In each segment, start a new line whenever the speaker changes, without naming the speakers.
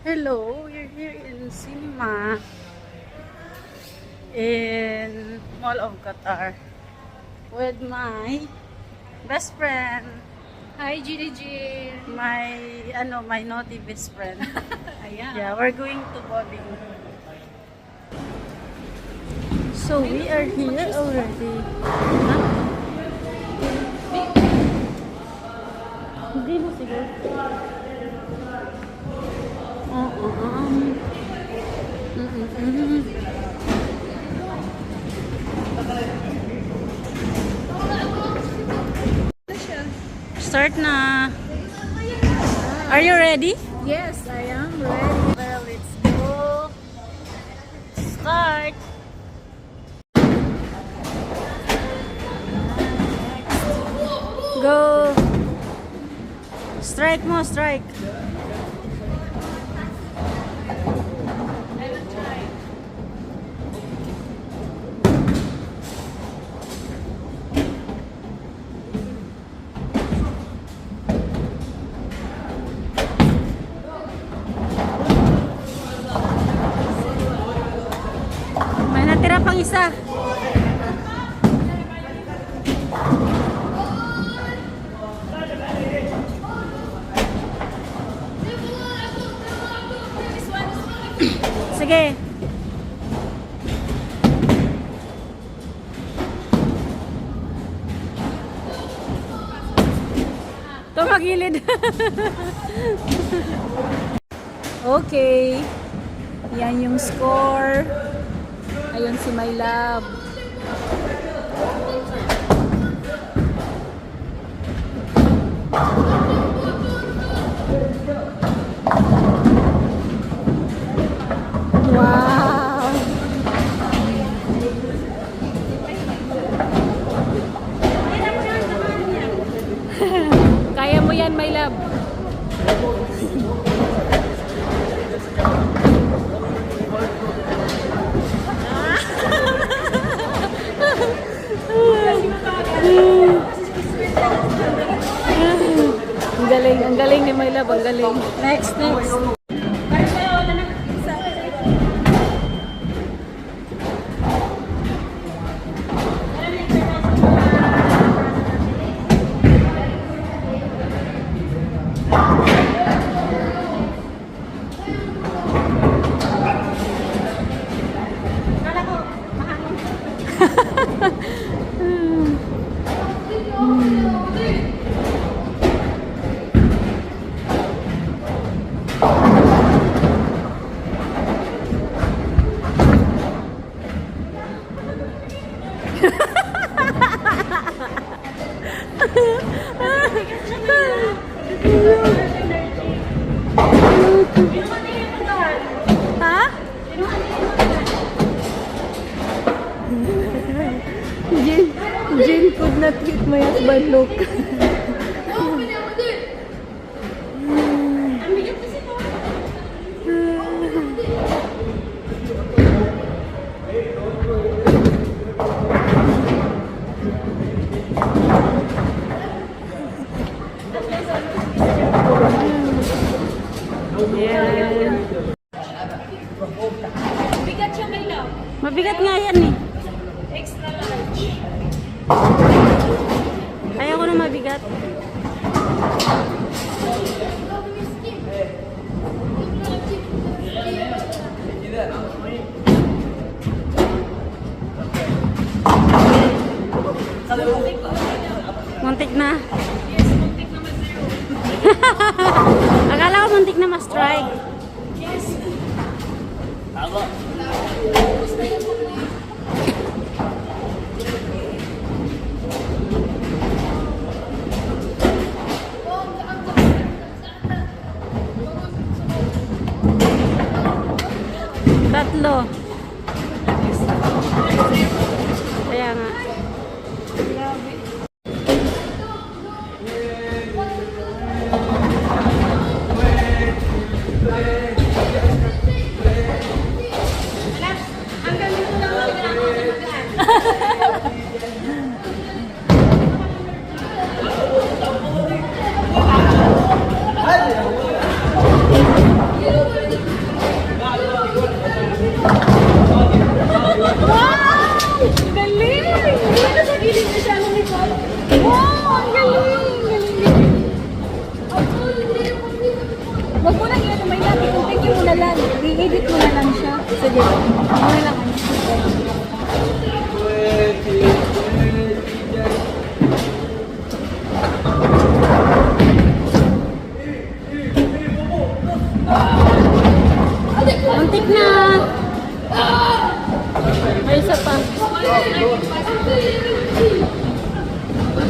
Hello, we're here in cinema in Mall of Qatar with my best friend,
Hi, Jean.
my ano, my naughty best friend.
Ayan.
yeah, we're going to bowling. So we are here already. Huh? Hindi na siguro. Ah, ah, ah. Mm, mm, mm. Start na. Are you ready?
Yes, I am ready.
Well, let's go. Start. Go. Strike mo, strike. Sige. Tumagilid. okay. Yan yung score. Ayun si My Love. Wow! Kaya mo yan, My Love. Ang galing, ang galing ni My Love, ang galing. Next, next.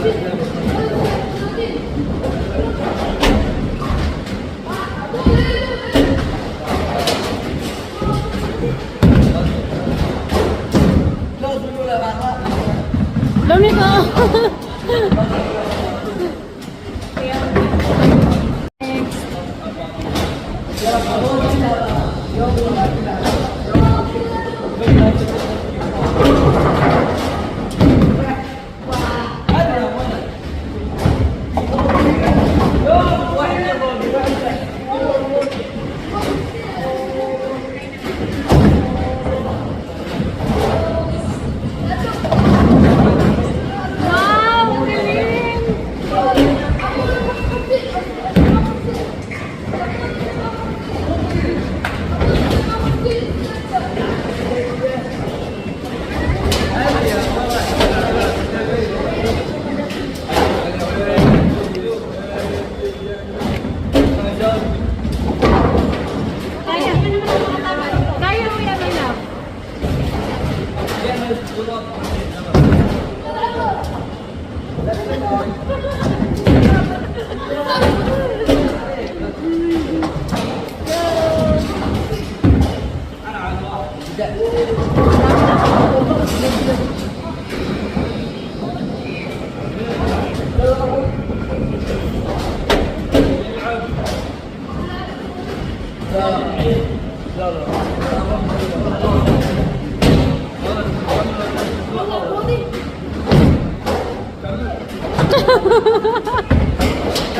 Dami ko! Next.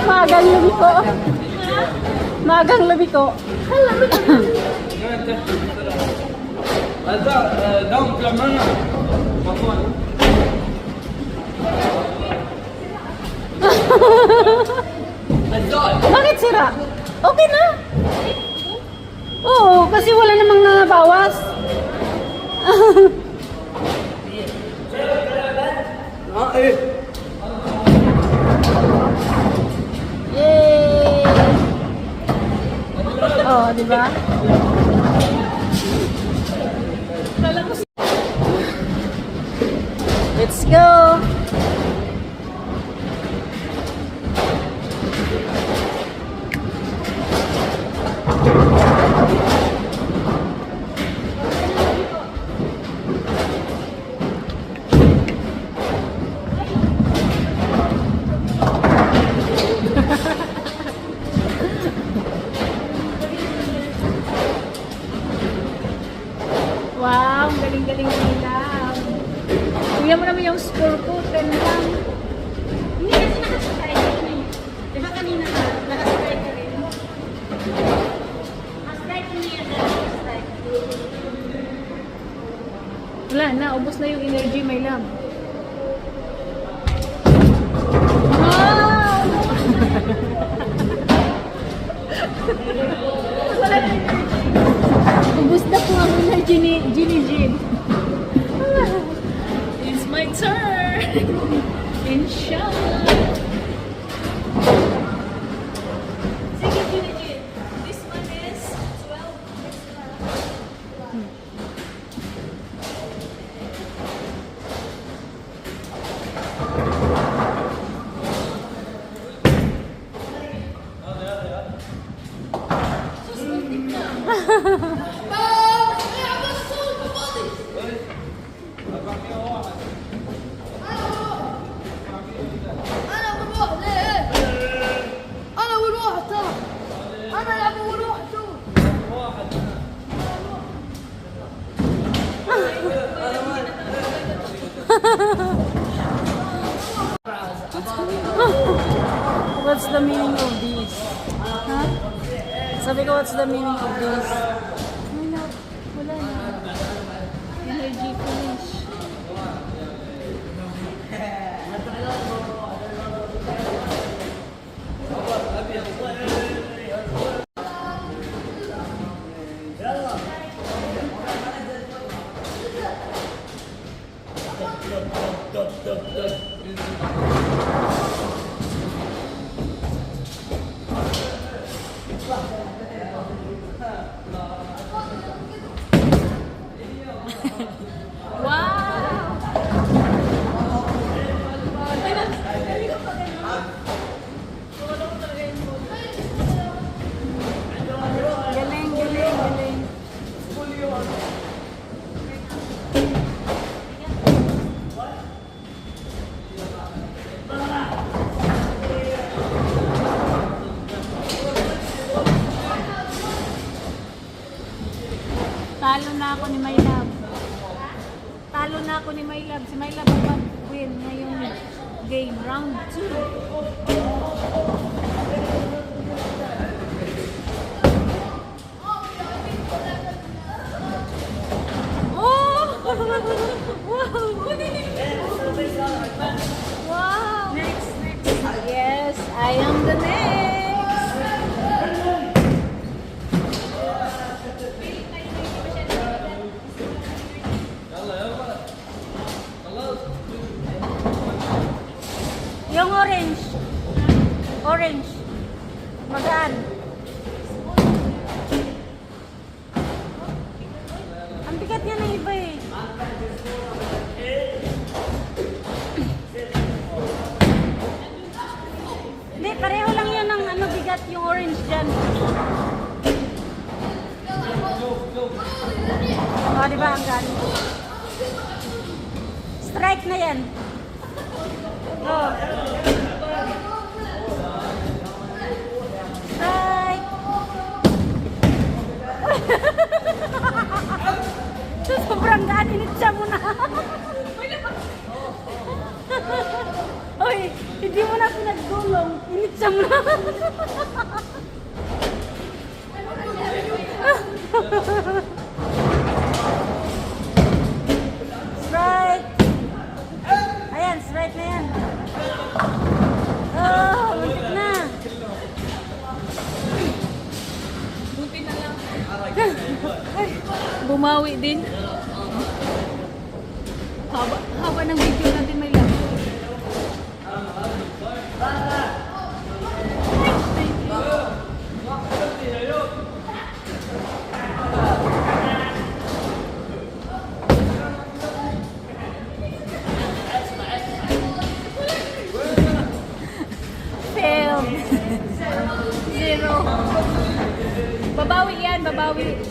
Magang lumiko. Magang lumiko.
هذا داون كمان عفوا
Bakit sira? Okay na. Oo, kasi wala namang nabawas.
اه ايه
Yay! Oh, di ba? Go! Kuya mo naman yung score ko, what's the meaning of this? Huh? Sabi ko, what's the meaning of this? Wala. Wala na. Energy finish.
Dot, dot, dot. Wow! Next, next. Yes, I am the next. Yung orange. Orange. Magaan. Orange dyan. O, di ba ang galing? Strike na yan. Oh. Strike. Sa sobrang gaan, initsa mo na. Oy, hindi mo na pinagdulong. Initsa mo na. Strike. Ayan, strike na yan. Oh, muntik na.
Buti na lang. Bumawi din. Haba, haba ng video natin may lang. Babawi yan, babawi.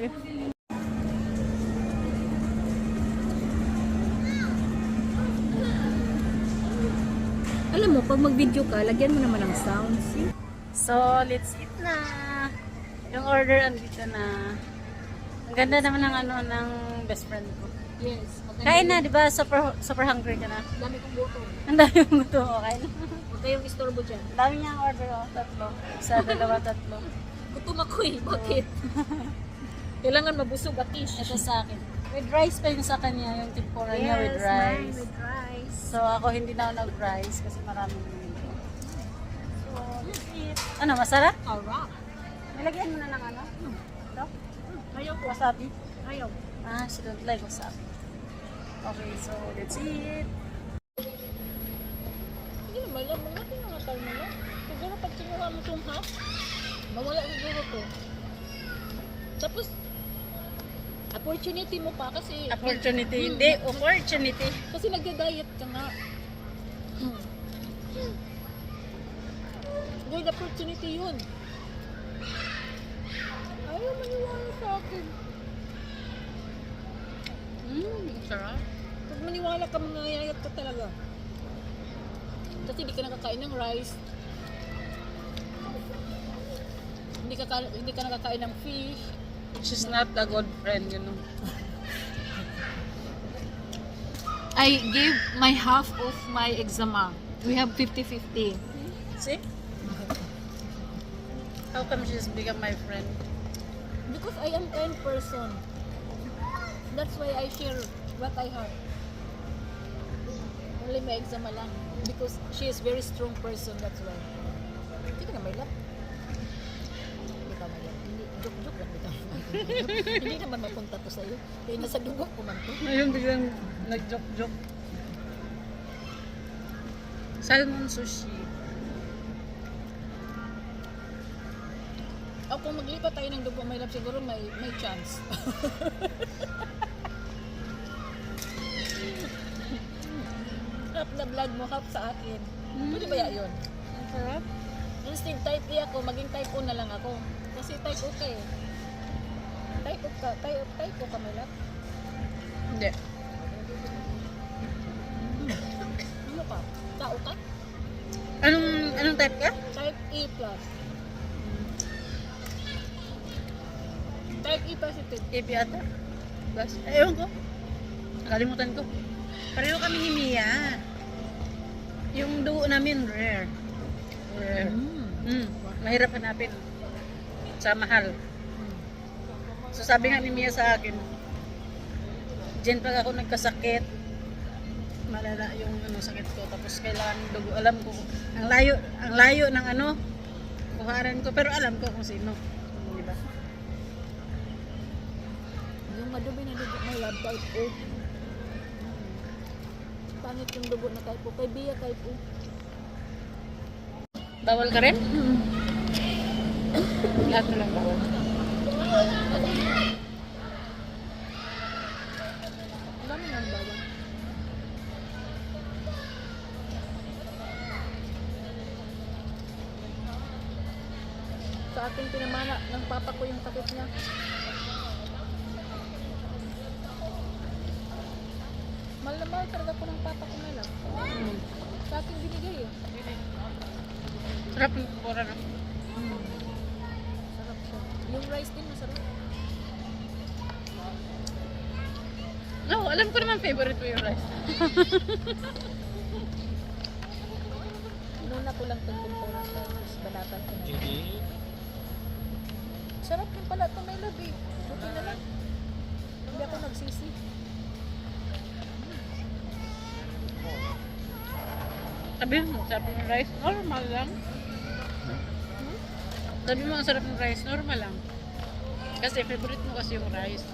Talaga.
Alam mo, pag mag-video ka, lagyan mo naman ng sounds.
So, let's eat na. Yung order andito na. Ang ganda naman ng ano ng best friend ko.
Yes.
Kain na, di ba? Super, super hungry ka na.
Dami kong buto.
Ang dami mong gusto mo. Kain na.
Huwag kayong istorbo dyan.
Ang dami niyang order, oh. Tatlo. Isa, dalawa, tatlo.
Gutom ako eh. Bakit? Kailangan mabusog at ish.
Ito sa akin. With rice pa yung sa kanya, yung tempura niya with rice.
with rice.
So, ako hindi na ako nag-rice kasi maraming nito. So, let's eat. Ano, masarap?
Alright.
Nilagyan mo na ng ano? Ito?
Ayaw ko.
Wasabi?
Ayaw.
Ah, she don't like wasabi. Okay, so let's eat.
Hindi naman lang. Mga tinangatal mo lang. Siguro pag kinuha mo itong half, mawala siguro to. Tapos, Opportunity mo pa kasi
Opportunity, hindi. Opportunity.
kasi nagda-diet ka. Hmm. Good opportunity yun. Ayaw maniwala sa akin.
Mmm, sarap.
Pag maniwala ka, mangangayayat ka talaga. Kasi hindi ka nakakain ng rice. Hindi ka- hindi ka nakakain ng fish.
She's not a good friend, you know.
I gave my half of my exama. Ah. We have 50-50.
See? How come she's become my friend?
Because I am kind person. That's why I share what I have. Only my exama lang. Because she is very strong person, that's why. Ka na may lap. May lap. Hindi, joke-joke lang. Hindi, naman mapunta to sa'yo. Kaya nasa dugo ko man to.
Ngayon biglang nag-joke-joke. Salmon sushi.
O kung maglipat tayo ng dugo, may lap siguro may, may chance. half na vlog mo, half sa akin. Pwede ba ya yun?
Ang sarap.
Instead type A ako, maging type O na lang ako. Kasi type O ka eh. Type O ka, type, type O ka may lap.
Hindi.
Ano ka? Tao ka?
Anong, anong type ka?
Type A plus. Type E positive.
AP ata. Plus. Ewan ko. Nakalimutan ko. Pareho kami ni Mia. Yung dugo namin, rare. Rare.
Mm.
Mm. Mahirap hanapin. Sa mahal. So sabi nga ni Mia sa akin, Jen, pag ako nagkasakit, malala yung ano, sakit ko. Tapos kailangan ng dugo. Alam ko, ang layo, ang layo ng ano, kuharan ko. Pero alam ko kung sino. Di ba?
Yung madumi na dugo may lab type O. Pangit yung dugo na type O. Kay Bia type O.
Bawal ka rin? Lahat na lang bawal.
Sa ating pinamana ng papa ko yung takip niya. Mahal na mahal talaga ko ng papa ko na lang. Sa akin binigay eh.
Sarap yung pura na.
Rice din masarap.
No, alam ko naman favorite mo yung rice.
Nuna ko lang itong tempura tapos banatan ko na. Sarap din pala ito may labi. Buti na lang. Hindi ako nagsisi.
Sabi mo, sarap yung rice, normal lang. Sabi mo, ang sarap ng rice, normal lang. Kasi favorite mo kasi yung rice.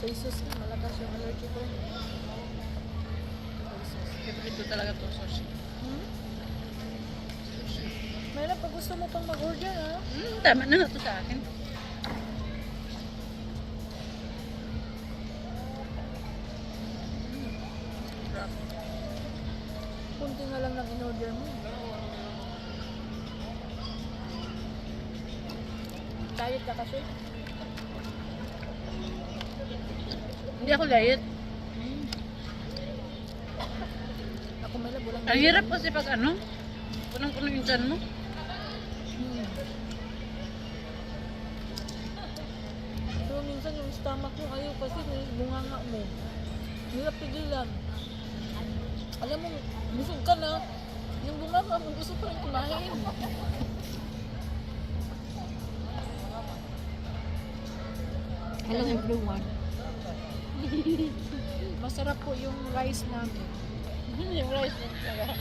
Soy sauce nga, malakas yung allergy ko.
Favorite ko talaga to sushi.
Hmm? Mayroon pag gusto mo pang mag-order ha.
Hmm, tama na to sa akin. Ako diet.
Ako may labo lang.
Ang hirap kasi pag ano, punong-puno yung tiyan mo.
Hmm. Pero minsan yung stomach mo ayaw kasi bunganga mo. Hirap pigilan. Alam mo, busog ka na. Yung bunganga mo gusto pa rin kumain. Hello everyone. Masarap po yung rice namin.
yung rice talaga.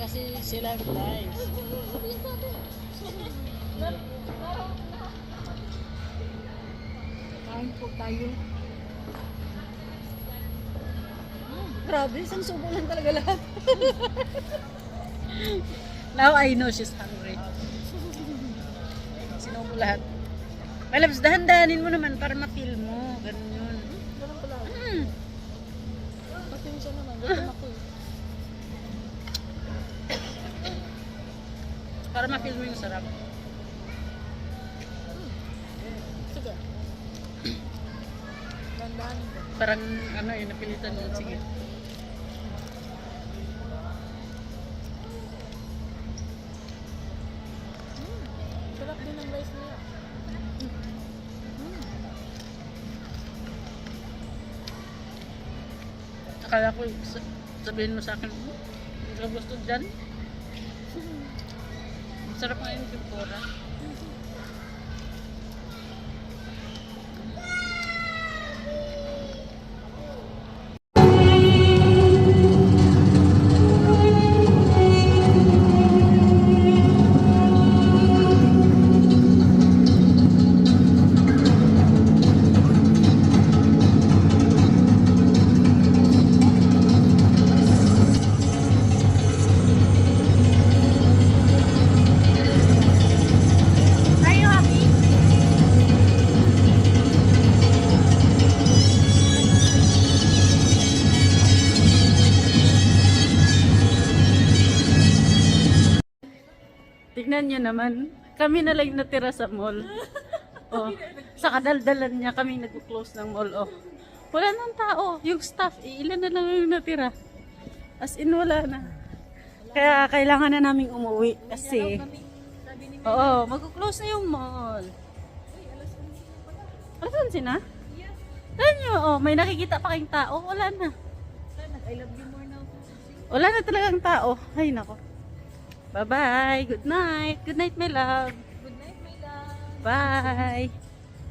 Kasi sila rice.
Kain po tayo. Grabe, isang subo lang talaga lahat.
Now I know she's hungry. Sinubo lahat. Loves, dahan-dahanin mo naman para ma-feel mo.
Pasensya naman, gutom ako eh.
Para ma-feel mo yung sarap.
Sige. Dandanin ko.
Parang ano yun, napilitan mo. Sige. Akala ko, sa- sabihin mo sa akin, "Hmm, gusto dyan? Sarap nga yung tempura. Tignan niyo naman, kami na lang natira sa mall. Oh, sa kadaldalan niya kami nag-close ng mall. Oh. Wala nang tao. Yung staff, eh, ilan na lang yung natira. As in, wala na. Kaya kailangan na naming umuwi kasi Oo, mag-close na yung mall. Alas 11 na? Tignan niyo, oh, may nakikita pa kayong tao. Wala na.
I love you more now.
Wala na talagang tao. Ay, nako. Bye-bye. Good night. Good night, my love.
Good night, my love.
Bye.